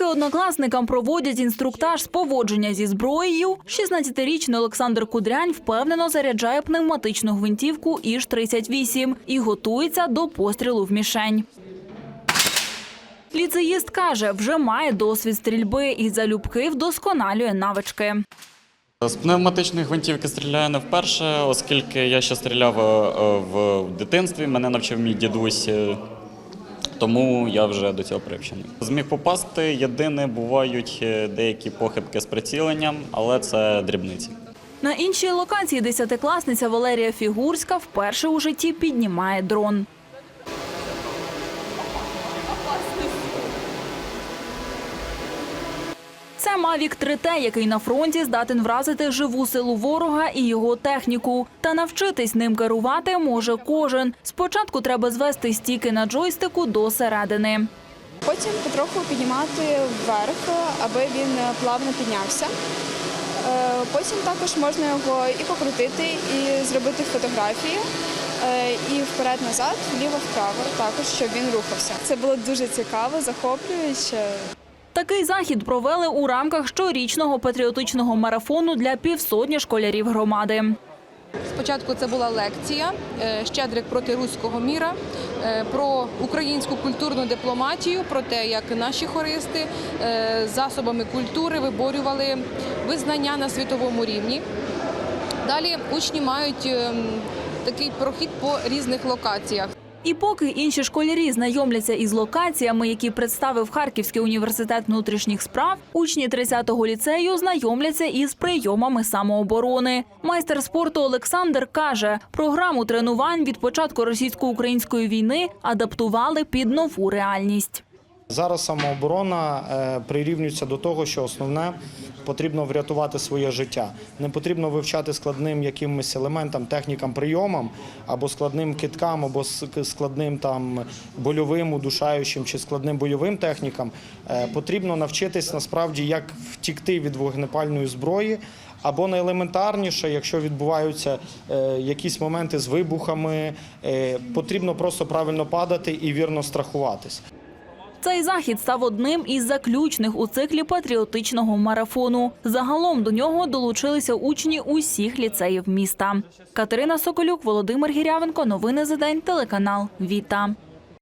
Поки однокласникам проводять інструктаж з поводження зі зброєю, 16-річний Олександр Кудрянь впевнено заряджає пневматичну гвинтівку Іж-38 і готується до пострілу в мішень. Ліцеїст каже, вже має досвід стрільби і залюбки вдосконалює навички. З пневматичної гвинтівки стріляю не вперше, оскільки я ще стріляв е, в дитинстві, мене навчив мій дідусь, е, тому я вже до цього привчений. Зміг попасти, єдине, бувають е, деякі похибки з приціленням, але це дрібниці. На іншій локації десятикласниця Валерія Фігурська вперше у житті піднімає дрон. Це Mavic 3T, який на фронті здатен вразити живу силу ворога і його техніку. Та навчитись ним керувати може кожен. Спочатку треба звести стіки на джойстику до середини. Потім потроху піднімати вверх, аби він плавно піднявся. Е, Потім також можна його і покрутити, і зробити фотографії. е, І вперед-назад, вліво-вправо, також щоб він рухався. Це було дуже цікаво, захоплююче. Такий захід провели у рамках щорічного патріотичного марафону для півсотні школярів громади. Спочатку це була лекція е, Щедрик проти руського міра е, про українську культурну дипломатію, про те, як наші хористи е, засобами культури виборювали визнання на світовому рівні. Далі учні мають ем, такий прохід по різних локаціях. І поки інші школярі знайомляться із локаціями, які представив Харківський університет внутрішніх справ, учні 30-го ліцею знайомляться із прийомами самооборони. Майстер спорту Олександр каже, програму тренувань від початку російсько-української війни адаптували під нову реальність. Зараз самооборона е, прирівнюється до того, що основне потрібно врятувати своє життя. Не потрібно вивчати складним якимось елементам, технікам, прийомам або складним киткам, або ск- складним там больовим, удушаючим чи складним бойовим технікам. Е, Потрібно навчитись насправді, як втікти від вогнепальної зброї. Або найелементарніше, якщо відбуваються е, якісь моменти з вибухами, потрібно просто правильно падати і вірно страхуватись. Цей захід став одним із заключних у циклі патріотичного марафону. Загалом до нього долучилися учні усіх ліцеїв міста. Катерина Соколюк, Володимир Гірявенко. Новини за день. Телеканал Віта.